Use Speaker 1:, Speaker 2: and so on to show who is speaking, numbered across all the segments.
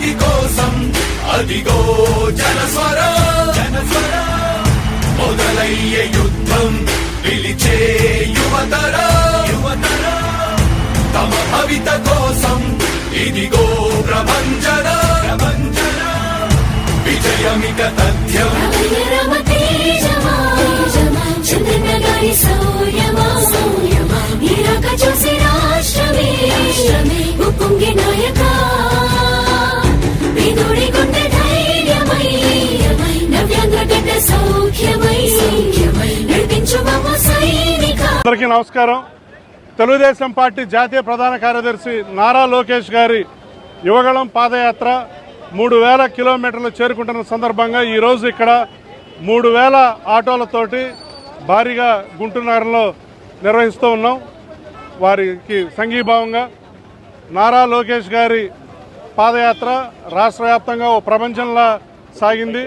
Speaker 1: జాతి కోసం అదిగో జనస్వర. జనస్వర మొదలయ్యే యుద్ధం పిలిచే యువతర. యువతర తమ భవిత కోసం ఇదిగో ప్రభంజన. ప్రభంజన విజయమిక తథ్యం.
Speaker 2: రమ తేజమా చంద్రనగారి శౌర్యమా
Speaker 3: అందరికీ నమస్కారం. తెలుగుదేశం పార్టీ జాతీయ ప్రధాన కార్యదర్శి నారా లోకేష్ గారి యువగళం పాదయాత్ర మూడు వేల కిలోమీటర్లు చేరుకుంటున్న సందర్భంగా ఈరోజు ఇక్కడ మూడు వేల ఆటోలతోటి భారీగా గుంటూరు నగరంలో నిర్వహిస్తూ ఉన్నాం. వారికి సంఘీభావంగా నారా లోకేష్ గారి పాదయాత్ర రాష్ట్ర వ్యాప్తంగా ఓ ప్రపంచంలా సాగింది.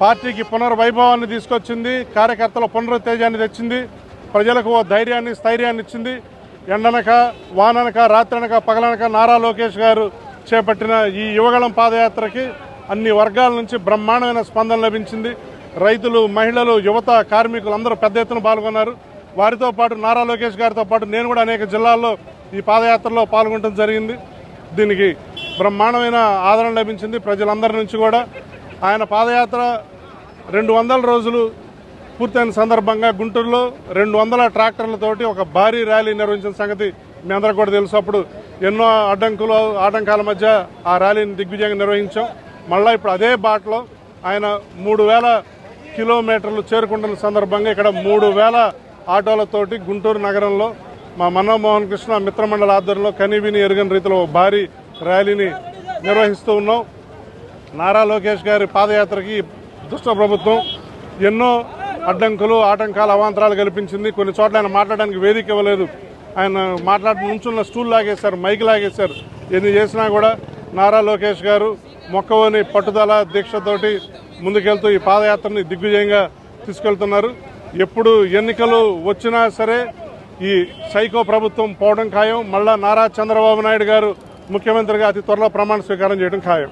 Speaker 3: పార్టీకి పునర్వైభవాన్ని తీసుకొచ్చింది కార్యకర్తల పునరుత్తేజాన్ని తెచ్చింది ప్రజలకు ఓ ధైర్యాన్ని స్థైర్యాన్ని ఇచ్చింది. ఎండనక వాననక రాత్రనక పగలనక నారా లోకేష్ గారు చేపట్టిన ఈ యువగళం పాదయాత్రకి అన్ని వర్గాల నుంచి బ్రహ్మాండమైన స్పందన లభించింది. రైతులు మహిళలు యువత కార్మికులు అందరూ పెద్ద ఎత్తున పాల్గొన్నారు. వారితో పాటు నారా లోకేష్ గారితో పాటు నేను కూడా అనేక జిల్లాల్లో ఈ పాదయాత్రలో పాల్గొనడం జరిగింది. దీనికి బ్రహ్మాండమైన ఆదరణ లభించింది ప్రజలందరి నుంచి కూడా. ఆయన పాదయాత్ర రెండు వందల రోజులు పూర్తయిన సందర్భంగా గుంటూరులో రెండు వందల ట్రాక్టర్లతోటి ఒక భారీ ర్యాలీ నిర్వహించిన సంగతి మీ అందరికి కూడా తెలుసు. అప్పుడు ఎన్నో అడ్డంకులు ఆటంకాల మధ్య ఆ ర్యాలీని దిగ్విజయంగా నిర్వహించాం. మళ్ళీ ఇప్పుడు అదే బాటలో ఆయన మూడు వేల కిలోమీటర్లు చేరుకుంటున్న సందర్భంగా ఇక్కడ మూడు వేల ఆటోలతోటి గుంటూరు నగరంలో మా మన్మోహన్ కృష్ణ మిత్రమండల ఆధ్వర్యంలో కనీవిని ఎరుగని రీతిలో భారీ ర్యాలీని నిర్వహిస్తూ ఉన్నాం. నారా లోకేష్ గారి పాదయాత్రకి దుష్ట ప్రభుత్వం ఎన్నో అడ్డంకులు ఆటంకాలు అవాంతరాలు కల్పించింది. కొన్ని చోట్ల ఆయన మాట్లాడడానికి వేదిక ఇవ్వలేదు. ఆయన మాట్లాడి నుంచున్న స్టూల్ లాగేశారు మైక్ లాగేశారు. ఎన్ని చేసినా కూడా నారా లోకేష్ గారు మొక్కవని పట్టుదల దీక్షతోటి ముందుకెళ్తూ ఈ పాదయాత్రని దిగ్విజయంగా తీసుకెళ్తున్నారు. ఎప్పుడు ఎన్నికలు వచ్చినా సరే ఈ సైకో ప్రభుత్వం పోవడం ఖాయం. మళ్ళా నారా చంద్రబాబు నాయుడు గారు ముఖ్యమంత్రిగా అతి త్వరలో ప్రమాణ స్వీకారం చేయడం ఖాయం.